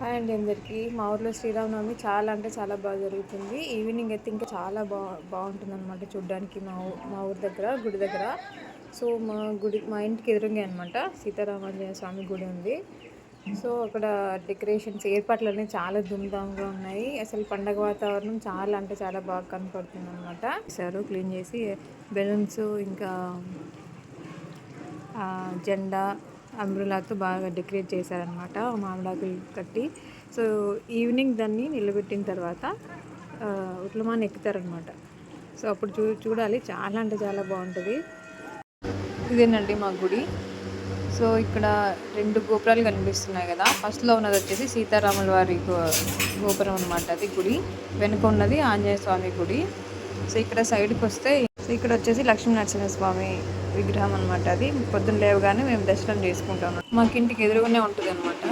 Hi అండి అందరికీ. మా ఊర్లో శ్రీరామనవమి చాలా అంటే చాలా బాగా జరుగుతుంది. ఈవినింగ్ అయితే ఇంకా చాలా బా బాగుంటుంది అనమాట చూడ్డానికి మా మా ఊరి దగ్గర గుడి దగ్గర. సో మా గుడి మా ఇంటికి ఎదురుగా అనమాట సీతారామాంజనేయ స్వామి గుడి ఉంది. సో అక్కడ డెకరేషన్స్ ఏర్పాట్లు అనేవి చాలా ధూమ్ధామ్గా ఉన్నాయి. అసలు పండగ వాతావరణం చాలా అంటే చాలా బాగా కనపడుతుంది అనమాట సారు క్లీన్ చేసి బెలూన్స్ ఇంకా జెండా అంబ్రెలాతో బాగా డెకరేట్ చేశారనమాట మామిడాకులు కట్టి. సో ఈవినింగ్ దాన్ని నిలబెట్టిన తర్వాత ఉట్లమాన్ ఎక్కుతారనమాట సో అప్పుడు చూ చూడాలి. చాలా అంటే చాలా బాగుంటుంది. ఇదేనండి మా గుడి. సో ఇక్కడ రెండు గోపురాలు కనిపిస్తున్నాయి కదా. ఫస్ట్లో ఉన్నది వచ్చేసి సీతారాముల వారి గోపురం అనమాట అది గుడి. వెనుక ఉన్నది ఆంజనేయ స్వామి గుడి. సో ఇక్కడ సైడ్కి వస్తే ఇక్కడ వచ్చేసి లక్ష్మీ నరసింహస్వామి విగ్రహం అనమాట అది. పొద్దున్న లేవగానే మేము దర్శనం చేసుకుంటాం. మాకు ఇంటికి ఎదురుగానే ఉంటుంది అనమాట